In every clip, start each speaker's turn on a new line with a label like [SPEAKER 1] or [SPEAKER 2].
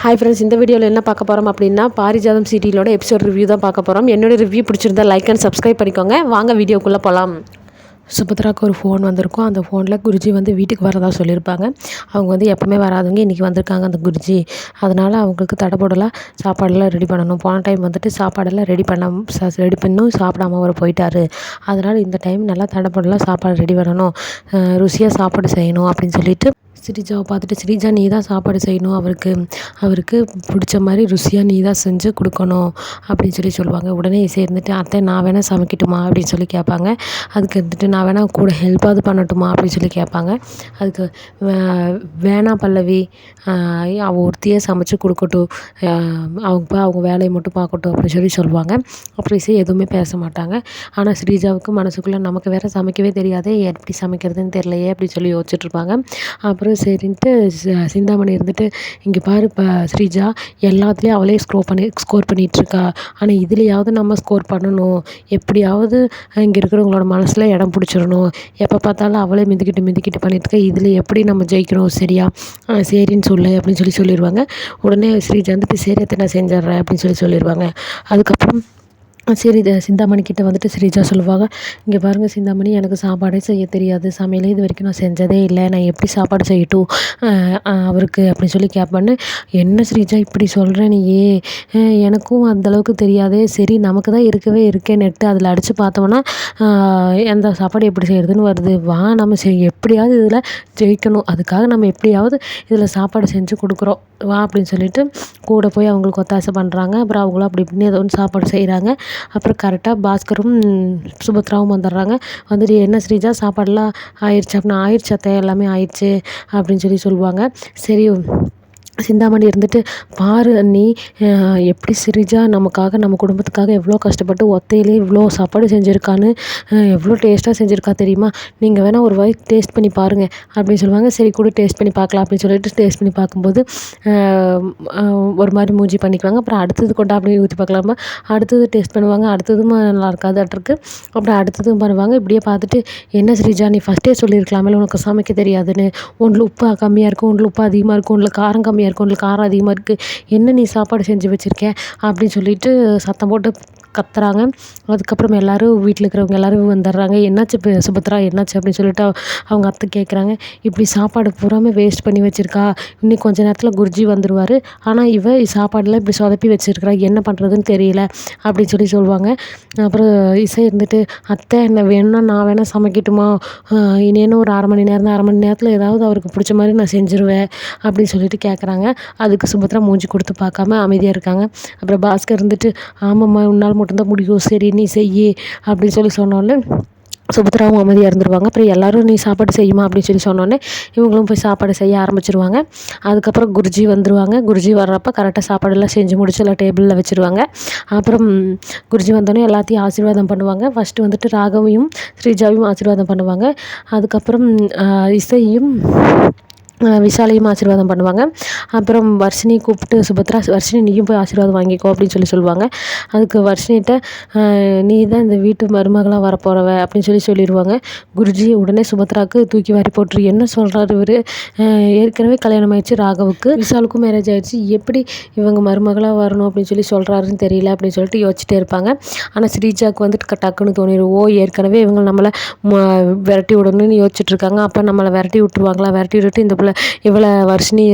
[SPEAKER 1] Hi friends இந்த வீடியோவில் என்ன பார்க்க போகிறோம் அப்படின்னா பாரிஜாதம் சீரியலோட எபிசோட் ரிவ்யூ தான் பார்க்க போகிறோம் என்னோட ரிவ்யூ பிடிச்சிருந்தா லைக் அண்ட் சப்ஸ்கிரைப் பண்ணிக்கோங்க. வாங்க வீடியோக்குள்ளே போகலாம் சுபத்ராவுக்கு ஒரு ஃபோன் வந்திருக்கும். அந்த ஃபோனில் குருஜி வந்து வீட்டுக்கு வரதா சொல்லியிருப்பாங்க. அவங்க வந்து எப்போவுமே வராதவங்க இன்றைக்கி வந்திருக்காங்க அந்த குருஜி. அதனால் அவங்களுக்கு தடப்படலாம் சாப்பாடெல்லாம் ரெடி பண்ணணும். போன டைம் வந்துட்டு சாப்பாடெல்லாம் ரெடி பண்ண ரெடி பண்ணும் சாப்பிடாம அவர் போயிட்டார். அதனால் இந்த டைம் நல்லா தடப்படலாம் சாப்பாடு ரெடி பண்ணணும். ருசியாக சாப்பாடு செய்யணும் அப்படின்னு சொல்லிட்டு ஸ்ரீஜாவை பார்த்துட்டு ஸ்ரீஜா நீ தான் சாப்பாடு செய்யணும். அவருக்கு அவருக்கு பிடிச்ச மாதிரி ருசியாக நீ தான் செஞ்சு கொடுக்கணும். அப்படின்னு சொல்லி சொல்லுவாங்க. உடனே சேர்ந்துட்டு அத்தை நான் வேணால் சமைக்கட்டுமா? அப்படின்னு சொல்லி கேட்பாங்க. அதுக்கு இருந்துட்டு நான் வேணால் கூட ஹெல்ப்பாவது பண்ணட்டுமா அப்படின்னு சொல்லி கேட்பாங்க. அதுக்கு வேணாம் பல்லவி அவள் ஒருத்தியே சமைச்சு கொடுக்கட்டும். அவங்க அவங்க வேலையை மட்டும் பார்க்கட்டும் அப்படின்னு சொல்லி சொல்லுவாங்க. அப்புறம் சரி எதுவுமே பேச மாட்டாங்க. ஆனால் ஸ்ரீஜாவுக்கு மனசுக்குள்ளே நமக்கு வேறு சமைக்கவே தெரியாதே எப்படி சமைக்கிறதுன்னு தெரியலையே அப்படின்னு சொல்லி யோசிச்சுட்ருப்பாங்க அப்புறம் அப்புறம் சரின்ட்டு சிந்தாமணி இருந்துட்டு இங்கே பாரு இப்போ ஸ்ரீஜா எல்லாத்துலேயும் அவளே ஸ்க்ரோ பண்ணி ஸ்கோர் பண்ணிகிட்ருக்கா ஆனால் இதுலேயாவது நம்ம ஸ்கோர் பண்ணணும். எப்படியாவது இங்கே இருக்கிறவங்களோட மனசில் இடம் பிடிச்சி வச்சிடணும் எப்போ பார்த்தாலும் அவளே மிதிக்கிட்டு மிதிக்கிட்டு பண்ணிகிட்ருக்கா இதில் எப்படி நம்ம ஜெயிக்கணும்? சரியா? சரின்னு சொல்லு அப்படின்னு சொல்லி சொல்லிடுவாங்க. உடனே ஸ்ரீஜா வந்துட்டு சரி நான் செஞ்சிட்றேன் அப்படின்னு சொல்லி சொல்லிடுவாங்க. அதுக்கப்புறம் சரி இது சிந்தாமணி கிட்டே வந்துட்டு ஸ்ரீஜா சொல்லுவாங்க இங்கே பாருங்கள் சிந்தாமணி எனக்கு சாப்பாடே செய்ய தெரியாது. சமையலே இது வரைக்கும் நான் செஞ்சதே இல்லை. நான் எப்படி சாப்பாடு செய்யட்டும்? அவருக்கு அப்படின்னு சொல்லி கேட்பேன்னு என்ன ஸ்ரீஜா இப்படி சொல்கிற நீயே? எனக்கும் அந்தளவுக்கு தெரியாதே. சரி நமக்கு தான் இருக்கவே இருக்கே நெட்டு. அதில் அடித்து பார்த்தோம்னா எந்த சாப்பாடு எப்படி செய்கிறதுன்னு வருது. வா நம்ம செய் எப்படியாவது இதில் ஜெயிக்கணும். அதுக்காக நம்ம எப்படியாவது இதில் சாப்பாடு செஞ்சு கொடுக்குறோம். வா அப்படின்னு சொல்லிட்டு கூட போய் அவங்களுக்கு ஒத்தாசை பண்ணுறாங்க அப்புறம் அவங்களும் அப்படி இப்படின்னு ஏதோ ஒன்று சாப்பாடு செய்கிறாங்க அப்புறம் கரெக்டாக பாஸ்கரும் சுபத்ராவும் வந்துடுறாங்க. வந்துட்டு என்ன ஸ்ரீஜா சாப்பாடெலாம் ஆயிடுச்சு அப்படின்னா ஆயிடுச்சு அத்தை எல்லாமே ஆயிடுச்சு அப்படின்னு சொல்லி சொல்லுவாங்க. சரி சிந்தாமணி இருந்துட்டு பாரு அண்ணி எப்படி சிரிஜா நமக்காக நம்ம குடும்பத்துக்காக எவ்வளோ கஷ்டப்பட்டு ஒத்தையிலே இவ்வளோ சாப்பாடு செஞ்சுருக்கான்னு எவ்வளோ டேஸ்ட்டாக செஞ்சுருக்கா தெரியுமா? நீங்கள் வேணால் ஒரு வாய் டேஸ்ட் பண்ணி பாருங்கள் அப்படின்னு சொல்லுவாங்க. சரி கூட டேஸ்ட் பண்ணி பார்க்கலாம் அப்படின்னு சொல்லிட்டு டேஸ்ட் பண்ணி பார்க்கும்போது ஒரு மாதிரி மூஞ்சி பண்ணிக்குவாங்க. அப்புறம் அடுத்தது கொண்டா அப்படியே ஊற்றி பார்க்கலாமா? அடுத்தது டேஸ்ட் பண்ணுவாங்க. அடுத்ததும் நல்லா அட்ருக்கு அப்புறம் அடுத்ததும் பண்ணுவாங்க. இப்படியே பார்த்துட்டு என்ன ஸ்ரீஜா நீ ஃபஸ்ட்டே சொல்லியிருக்கலாமே உனக்கு சமைக்க தெரியாதுன்னு. ஒன்றில் உப்பு கம்மியாக இருக்கும் ஒன்றில் உப்பு அதிகமாக இருக்கும் ஒன்றில் காரம் கம்மியாக இருக்குது உங்களுக்கு காரம் அதிகமாக இருக்குது என்ன நீ சாப்பாடு செஞ்சு வச்சுருக்க? அப்படின்னு சொல்லிட்டு சத்தம் போட்டு கத்துறாங்க. அதுக்கப்புறம் எல்லோரும் வீட்டில் இருக்கிறவங்க எல்லோரும் வந்துடுறாங்க. என்னாச்சு இப்போ சுபத்ரா? என்னாச்சு? அப்படின்னு சொல்லிட்டு அவங்க அத்தை கேட்குறாங்க இப்படி சாப்பாடு பூராமே வேஸ்ட் பண்ணி வச்சுருக்கா. இன்னும் கொஞ்ச நேரத்தில் குருஜி வந்துடுவார் ஆனால் இவ சாப்பாடெலாம் இப்படி சொதப்பி வச்சுருக்கிறா. என்ன பண்ணுறதுன்னு தெரியல. அப்படின்னு சொல்லி சொல்லுவாங்க. அப்புறம் இசை இருந்துட்டு அத்தை என்ன வேணும்னா நான் வேணால் சமைக்கட்டுமா? இன்னும் ஒரு அரை மணி நேரம் அரை மணி நேரத்தில் ஏதாவது அவருக்கு பிடிச்ச மாதிரி நான் செஞ்சுருவேன். அப்படின்னு சொல்லிட்டு கேட்குறாங்க அதுக்கு சுபத்ரா மூஞ்சி கொடுத்து பார்க்காம அமைதியாக இருக்காங்க. அப்புறம் பாஸ்கர் இருந்துட்டு ஆமாம்மா உன்னால் மட்டும்தான் முடியும். சரி நீ செய் அப்படின்னு சொல்லி சொன்னோன்னே சுபத்ராவும் அமைதியாக இருந்துருவாங்க. அப்புறம் எல்லோரும் நீ சாப்பாடு செய்யுமா? அப்படின்னு சொல்லி சொன்னோன்னே இவங்களும் போய் சாப்பாடு செய்ய ஆரம்பிச்சிருவாங்க. அதுக்கப்புறம் குருஜி வந்துடுவாங்க குருஜி வர்றப்போ கரெக்டாக சாப்பாடெல்லாம் செஞ்சு முடிச்சு எல்லாம் டேபிளில் வச்சுருவாங்க. அப்புறம் குருஜி வந்தோடனே எல்லாத்தையும் ஆசீர்வாதம் பண்ணுவாங்க. ஃபஸ்ட்டு வந்துட்டு ராகவையும் ஸ்ரீஜாவையும் ஆசீர்வாதம் பண்ணுவாங்க. அதுக்கப்புறம் இசையும் விஷாலையும் ஆசீர்வாதம் பண்ணுவாங்க. அப்புறம் வர்ஷினி கூப்பிட்டு சுபத்ரா வர்ஷினி நீயும் போய் ஆசீர்வாதம் வாங்கிக்கோ அப்படின்னு சொல்லி சொல்லுவாங்க. அதுக்கு வர்ஷினிகிட்ட நீ தான் இந்த வீட்டு மருமகளாக வரப்போகிறவ அப்படின்னு சொல்லி சொல்லிடுவாங்க குருஜி உடனே சுபத்ராவுக்கு தூக்கி வாரி போட்டுரு. என்ன சொல்கிறாரு இவர்? ஏற்கனவே கல்யாணம் ஆயிடுச்சு ராகவுக்கு. விஷாலுக்கும் மேரேஜ் ஆயிடுச்சு. எப்படி இவங்க மருமகளாக வரணும்? அப்படின்னு சொல்லி சொல்கிறாருன்னு தெரியல அப்படின்னு சொல்லிட்டு யோசிச்சுட்டே இருப்பாங்க. ஆனால் ஸ்ரீஜாவுக்கு வந்துட்டு டக்குன்னு தோணிடும் ஓ ஏற்கனவே இவங்க நம்மளை விரட்டி விடணும்னு யோசிச்சுட்ருக்காங்க அப்போ நம்மளை விரட்டி விட்டுருவாங்களா? விரட்டி விட்டுட்டு இந்த பிள்ளை இவளை வர்ஷினி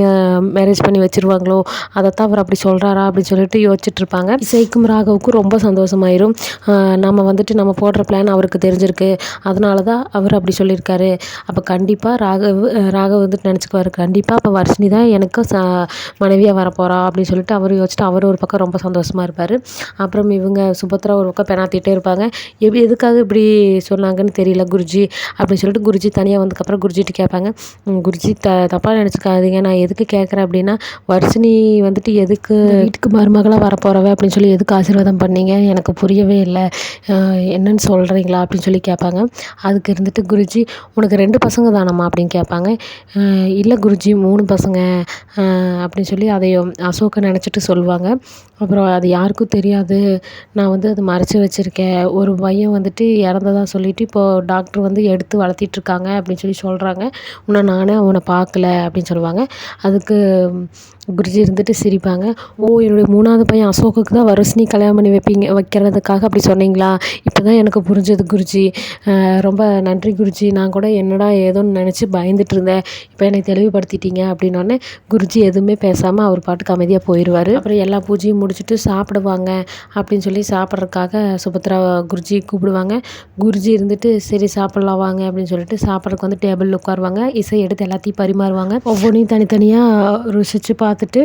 [SPEAKER 1] மேரேஜ் பண்ணி வச்சுருவாங்களோ? அதைத்தான் அவர் அப்படி சொல்கிறாரா அப்படின்னு சொல்லிட்டு யோசிச்சுட்ருப்பாங்க. இசைக்கும் ராகவுக்கும் ரொம்ப சந்தோஷமாயிரும். நம்ம வந்துட்டு நம்ம போடுற பிளான் அவருக்கு தெரிஞ்சிருக்கு. அதனால தான் அவர் அப்படி சொல்லியிருக்காரு. அப்போ கண்டிப்பாக ராகவ் ராகவ் வந்துட்டு நினச்சிக்குவார். கண்டிப்பாக அப்போ வர்ஷினி தான் எனக்கு ச மனைவியாக வரப்போகிறா அப்படின்னு சொல்லிட்டு அவர் யோசிச்சுட்டு அவர் ஒரு பக்கம் ரொம்ப சந்தோஷமாக இருப்பார். அப்புறம் இவங்க சுபத்ரா ஒரு பக்கம் பெணாத்திட்டே இருப்பாங்க. எப்படி எதுக்காக இப்படி சொன்னாங்கன்னு தெரியல குருஜி அப்படின்னு சொல்லிட்டு குருஜி தனியாக வந்ததுக்கப்புறம் குருஜிட்டு கேட்பாங்க. குருஜி த தப்பாக நினச்சிக்காதீங்க. நான் எதுக்கு கேட்குறேன் அப்படின்னா வர்ஷினி வந்துட்டு எதுக்கு வீட்டுக்கு மருமகளாக வரப்போகிறவ அப்படின்னு சொல்லி எதுக்கு ஆசீர்வாதம் பண்ணீங்க? எனக்கு புரியவே இல்லை. என்னன்னு சொல்கிறீங்களா அப்படின்னு சொல்லி கேட்பாங்க. அதுக்கு இருந்துட்டு குருஜி உனக்கு ரெண்டு பசங்க தானம்மா? அப்படின்னு கேட்பாங்க. இல்லை குருஜி மூணு பசங்க. அப்படின்னு சொல்லி அதை அசோக்கை நினச்சிட்டு சொல்லுவாங்க. அப்புறம் அது யாருக்கும் தெரியாது. நான் வந்து அதை மறைச்சி வச்சுருக்கேன். ஒரு பையன் வந்துட்டு இறந்ததாக சொல்லிவிட்டு இப்போது டாக்டர் வந்து எடுத்து வளர்த்திட்ருக்காங்க அப்படின்னு சொல்லி சொல்கிறாங்க உன்னை நானே அவனை பார்க்கல அப்படின்னு சொல்லுவாங்க. அதுக்கு குருஜி இருந்துட்டு சிரிப்பாங்க. ஓ என்னுடைய மூணாவது பையன் அசோக்குக்கு தான் வருஷினி கல்யாணம் பண்ணி வைப்பீங்க வைக்கிறதுக்காக அப்படி சொன்னீங்களா? இப்போ தான் எனக்கு புரிஞ்சது குருஜி. ரொம்ப நன்றி குருஜி. நான் கூட என்னடா ஏதோன்னு நினச்சி பயந்துட்டு இருந்தேன். இப்போ எனக்கு தெளிவுபடுத்திட்டீங்க அப்படின்னோடனே குருஜி எதுவுமே பேசாமல் அவர் பாட்டுக்கு அமைதியாக போயிடுவார் அப்புறம் எல்லா பூஜையும் முடிச்சுட்டு சாப்பிடுவாங்க அப்படின்னு சொல்லி சாப்பிட்றதுக்காக சுபத்ரா குருஜி கூப்பிடுவாங்க. குருஜி இருந்துட்டு சரி சாப்பிட்லாம் வாங்க அப்படின்னு சொல்லிட்டு சாப்பிட்றதுக்கு வந்து டேபிளில் உட்காருவாங்க. இசை எடுத்து எல்லாத்தையும் பரிமாறுவாங்க. ஒவ்வொன்றையும் தனித்தனியாக ருசிச்சு பார்த்து பார்த்துட்டு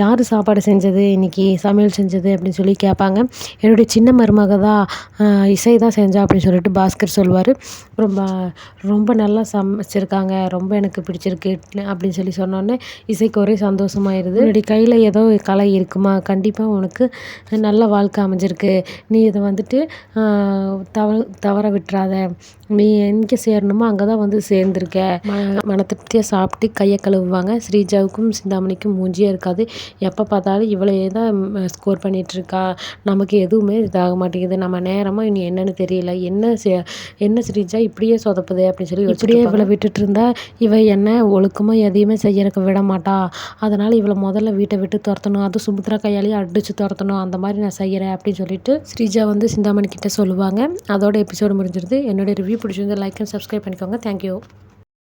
[SPEAKER 1] யார் சாப்பாடு செஞ்சது? இன்றைக்கி சமையல் செஞ்சது? அப்படின்னு சொல்லி கேட்பாங்க. என்னுடைய சின்ன மருமக தான் இசை தான் செஞ்சா அப்படின்னு சொல்லிட்டு பாஸ்கர் சொல்லுவார் ரொம்ப ரொம்ப நல்லா சமைச்சிருக்காங்க. ரொம்ப எனக்கு பிடிச்சிருக்கு அப்படின்னு சொல்லி சொன்னோன்னே இசைக்கு ஒரே சந்தோஷமாயிருது. என்னுடைய கையில் ஏதோ கலை இருக்குமா? கண்டிப்பாக உனக்கு நல்ல வாழ்க்கை அமைஞ்சிருக்கு. நீ இதை வந்துட்டு தவ தவற விட்டுறாத. நீ எங்கே சேரணுமோ அங்கே தான் வந்து சேர்ந்துருக்க. மன திருப்தியாக சாப்பிட்டு கையை கழுவுவாங்க. ஸ்ரீஜாவுக்கும் சிந்தாமணிக்கும் மூஞ்சி மூஞ்சியே இருக்காது. எப்போ பார்த்தாலும் இவளே தான் ஸ்கோர் பண்ணிகிட்ருக்கா நமக்கு எதுவுமே இதாக மாட்டேங்குது. நம்ம நேரமாக இனி என்னன்னு தெரியல. என்ன என்ன ஸ்ரீஜா இப்படியே சொதப்புதே அப்படின்னு சொல்லி இப்படியே இவளை விட்டுட்டு இருந்தா இவ என்ன ஒழுக்கமாக எதையுமே செய்யறதுக்கு விட மாட்டா. அதனால் இவளை முதல்ல வீட்டை விட்டு துரத்தணும். அதுவும் சுமித்ரா கையாலேயே அடித்து துரத்தணும். அந்த மாதிரி நான் செய்கிறேன் அப்படின்னு சொல்லிட்டு ஸ்ரீஜா வந்து சிந்தாமணி கிட்ட சொல்லுவாங்க. அதோட எபிசோடு முடிஞ்சிருது. என்னோட ரிவ்யூ பிடிச்சிருந்து லைக் அண்ட் சப்ஸ்கிரைப் பண்ணிக்கோங்க. Thank you